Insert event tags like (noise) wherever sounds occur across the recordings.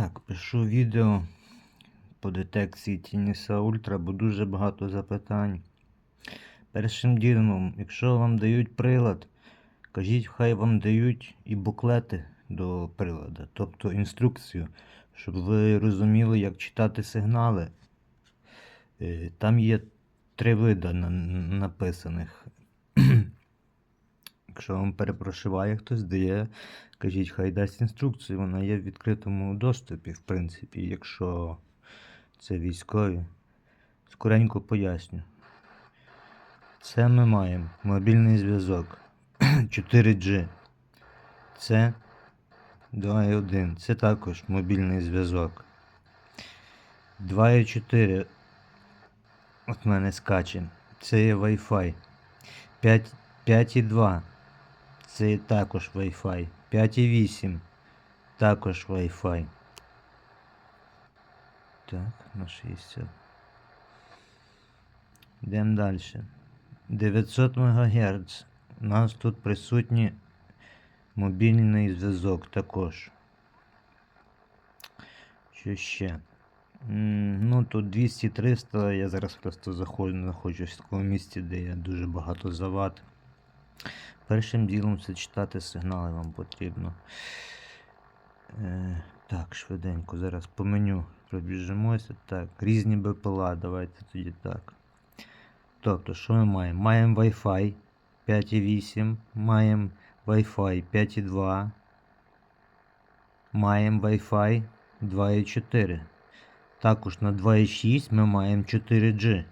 Так, пишу відео по детекції Тініса Ультра, бо дуже багато запитань. Першим ділом, якщо вам дають прилад, кажіть, хай вам дають і буклети до прилада, тобто інструкцію, щоб ви розуміли, як читати сигнали. Е, Там є три види написаних. Якщо вам перепрошиває хтось, дає, кажіть, хай дасть інструкцію, вона є в відкритому доступі, в принципі, якщо це військові. Скоренько поясню. Це ми маємо мобільний зв'язок (clears throat) 4G. Це 2.1. Це також мобільний зв'язок. 2.4. От мене скаче. Це є Wi-Fi. 5 5.2. Це також Wi-Fi. 5.8. Також Wi-Fi. Так, на 60. Йдемо далі. 900 МГц. У нас тут присутній мобільний зв'язок також. Що ще? Ну, тут 200-300. Я зараз просто заходжу, знаходжусь в такому місці, де є дуже багато завад. Першим ділом це читати сигнали вам потрібно. Е, так, швиденько, зараз по меню пробіжимося. Так, різні БПЛА, давайте тоді так. Тобто, що ми маємо? Маємо Wi-Fi 5.8, маємо Wi-Fi 5.2, маємо Wi-Fi 2.4. Також на 2.6 ми маємо 4G.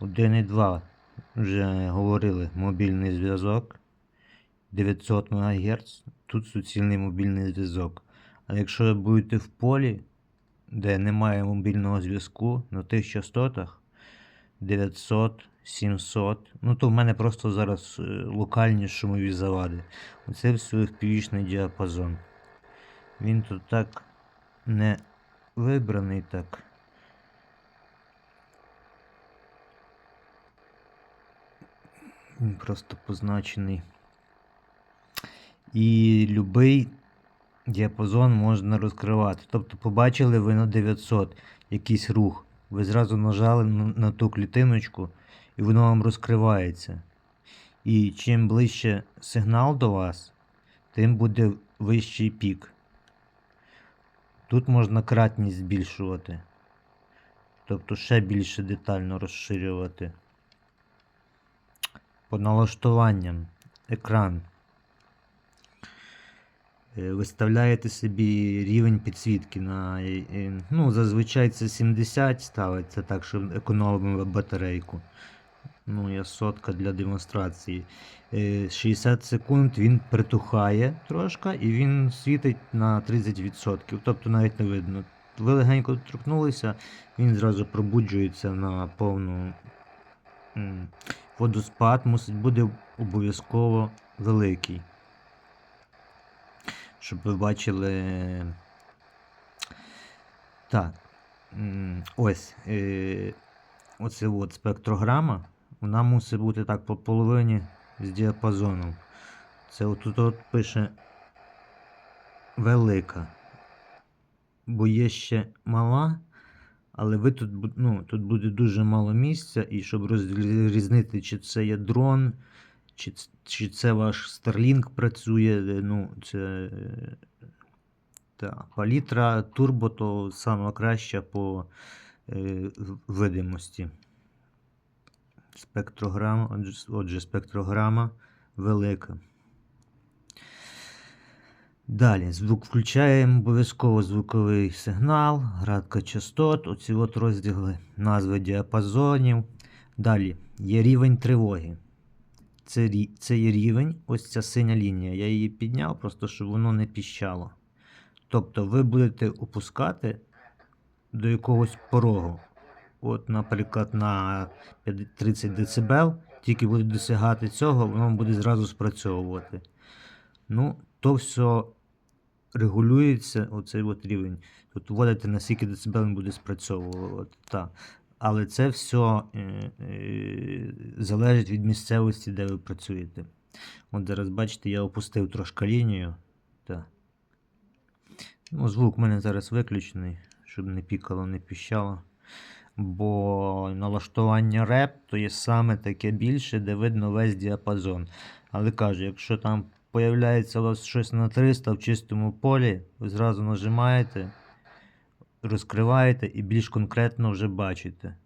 1.2 вже говорили мобільний зв'язок 900 МГц. Тут суцільний мобільний зв'язок. А якщо ви будете в полі, де немає мобільного зв'язку, на тих частотах 900, 700. Ну то в мене просто зараз е, локальні шумові завади. Оце все FPV-шний діапазон. Він тут так не вибраний так. Просто позначений. І любий діапазон можна розкривати. Тобто побачили ви на 900 якийсь рух. Ви зразу нажали на, на ту клітиночку, і воно вам розкривається. І чим ближче сигнал до вас, тим буде вищий пік. Тут можна кратність збільшувати. Тобто ще більше детально розширювати. По налаштуванням екран. Е, Виставляєте собі рівень підсвітки на. е, е, Ну, зазвичай це 70 ставиться так, щоб економимо батарейку. Ну, я сотка для демонстрації. Е, 60 секунд він притухає трошки і він світить на 30%. Тобто навіть не видно. Ви легенько торкнулися, він зразу пробуджується на повну водоспад мусить бути обов'язково великий. Щоб ви бачили. Так. Ось. Е, оце от спектрограма. Вона мусить бути так по половині з діапазоном. Це отут от пише велика. Бо є ще мала, але ви тут, ну, тут буде дуже мало місця, і щоб розрізнити, чи це є дрон, чи, чи це ваш Starlink працює, ну, це та, палітра турбо, то саме краща по е, видимості. Спектрограма, отже, спектрограма велика. Далі, звук включаємо обов'язково звуковий сигнал, градка частот, оці от розділи, назви діапазонів. Далі є рівень тривоги. Це, це є рівень, ось ця синя лінія. Я її підняв, просто щоб воно не піщало. Тобто ви будете опускати до якогось порогу. От, наприклад, на 30 дБ, тільки буде досягати цього, воно буде зразу спрацьовувати. Ну, то все регулюється, оцей от рівень. Тут вводите на скільки децибел він буде спрацьовувати. Та. Але це все е, е, залежить від місцевості, де ви працюєте. От зараз бачите, я опустив трошки лінію. Та. Ну, звук в мене зараз виключений, щоб не пікало, не піщало. Бо налаштування реп то є саме таке більше, де видно весь діапазон. Але кажу, якщо там появляється у вас щось на 300 в чистому полі, ви зразу нажимаєте, розкриваєте і більш конкретно вже бачите.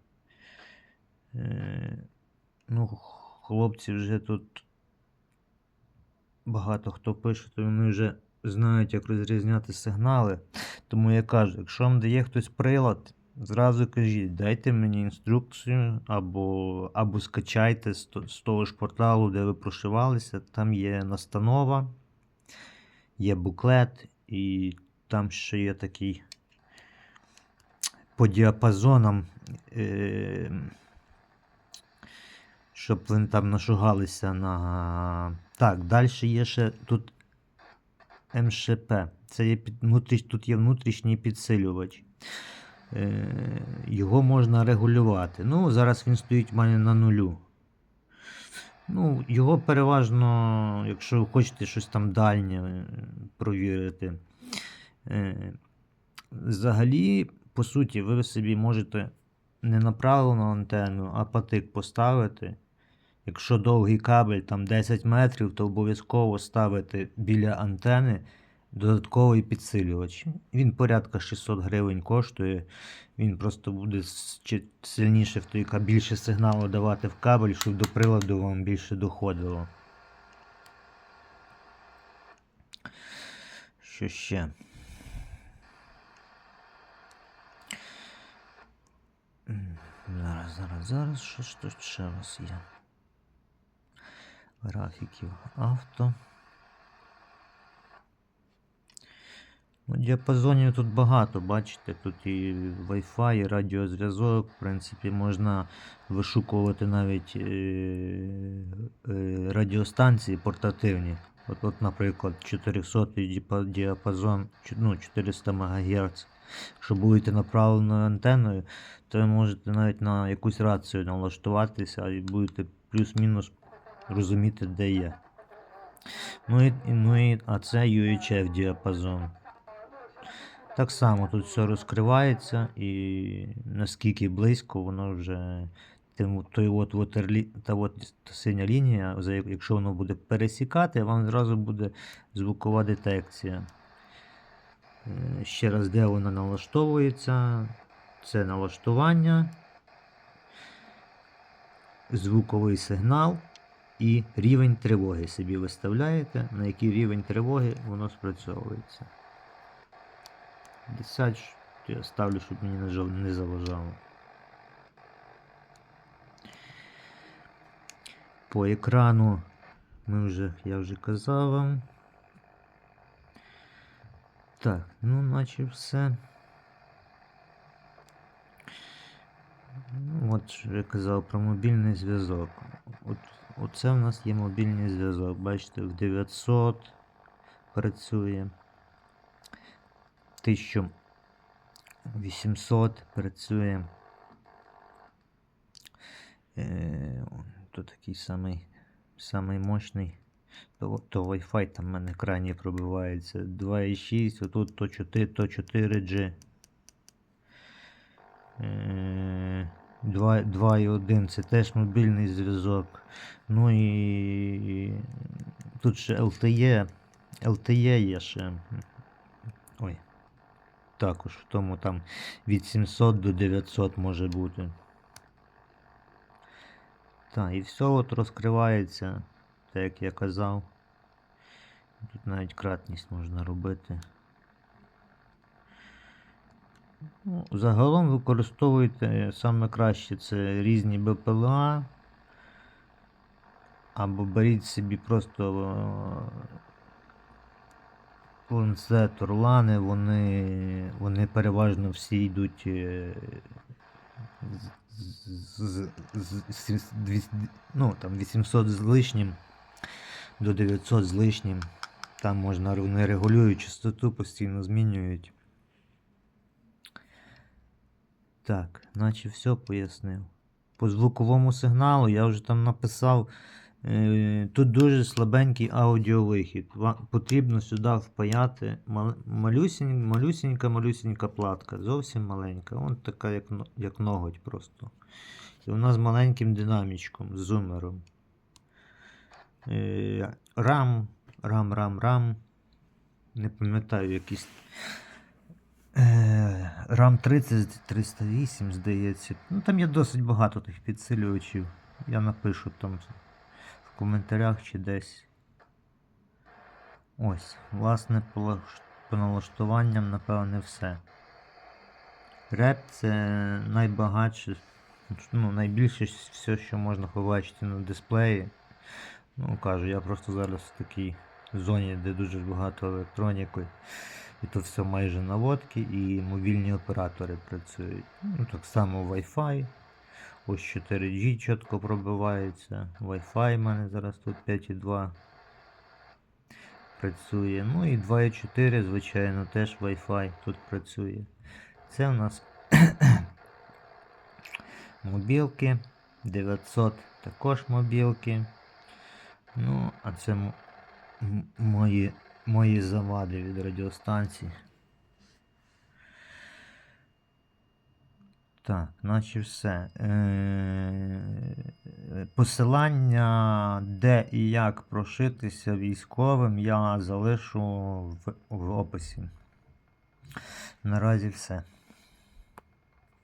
Е, ну, хлопці вже тут багато хто пише, то вони вже знають, як розрізняти сигнали. Тому я кажу, якщо вам дає хтось прилад, зразу кажіть, дайте мені інструкцію або, або скачайте з, з того ж порталу, де ви прошивалися. Там є настанова, є буклет, і там ще є такий по діапазонам. Е- щоб ви там нашугалися на. Так, далі є ще тут МШП. Це є під, тут є внутрішній підсилювач. Е, його можна регулювати. Ну, зараз він стоїть в мене на нулю. Ну, його переважно, якщо ви хочете щось там дальнє е, провірити. Е, взагалі, по суті, ви собі можете не направлену антенну, а патик поставити. Якщо довгий кабель там 10 метрів, то обов'язково ставити біля антени додатковий підсилювач. Він порядка 600 гривень коштує. Він просто буде сильніше в той ка- більше сигналу давати в кабель, щоб до приладу вам більше доходило. Що ще? Зараз, зараз, зараз. Що ж тут ще у вас є? Графіків авто. Ну, діапазонів тут багато, бачите, тут і Wi-Fi, і радіозв'язок. В принципі, можна вишукувати навіть е, е, радіостанції портативні. От, от, наприклад, 400 діапазон, ну, 400 МГц. Якщо будете направленою антеною, то ви можете навіть на якусь рацію налаштуватися і будете плюс-мінус розуміти, де є. Ну і, ну і, а це UHF діапазон. Так само тут все розкривається і наскільки близько воно вже. Той от ватерлі, та от синя лінія, якщо воно буде пересікати, вам зразу буде звукова детекція. Е, Ще раз, де вона налаштовується. Це налаштування, звуковий сигнал і рівень тривоги собі виставляєте, на який рівень тривоги воно спрацьовується. 10 ж я ставлю, щоб мені не заважало. По екрану ми вже, я вже казав вам. Так, ну наче все. Ну, От що я казав про мобільний зв'язок. От, оце в нас є мобільний зв'язок. Бачите, в 900 працює. 1800 працює. Е, то такий самий, самий мощний. То, то Wi-Fi там в мене крайні пробивається. 2,6, отут то 4, то 4G. Е, 2 2,1 це теж мобільний зв'язок. Ну і тут ще LTE. LTE є ще. Ой. Також в тому там від 700 до 900 може бути. Так, і все от розкривається, так як я казав. Тут навіть кратність можна робити. Ну, загалом використовуйте саме краще це різні БПЛА. Або беріть собі просто ланцет, орлани, вони, вони переважно всі йдуть е, з, з, з, ну, там 800 з лишнім до 900 з лишнім. Там можна вони регулюють частоту, постійно змінюють. Так, наче все пояснив. По звуковому сигналу я вже там написав Тут дуже слабенький аудіовихід. Потрібно сюди впаяти малюсінь- малюсінька, малюсінька платка, зовсім маленька. Вон така, як, як ноготь просто. І вона з маленьким динамічком, з зумером. Е, Рам, рам, рам, рам. Не пам'ятаю, якийсь. Е, RAM 30 308, здається. Ну, там є досить багато тих підсилювачів. Я напишу там в коментарях чи десь. Ось, власне, по налаштуванням, напевне, все. Реп це найбагатше, ну, найбільше все, що можна побачити на дисплеї. Ну, кажу, я просто зараз в такій зоні, де дуже багато електроніки. І то все майже наводки, і мобільні оператори працюють. Ну, так само Wi-Fi. Ось 4G чітко пробивається. Wi-Fi в мене зараз тут 5.2 працює. Ну і 2.4, звичайно, теж Wi-Fi тут працює. Це у нас (coughs) мобілки. 900 також мобілки. Ну, а це мої, мої завади від радіостанції. Так, наче все. Е, Посилання, де і як прошитися військовим, я залишу в, в описі. Наразі все.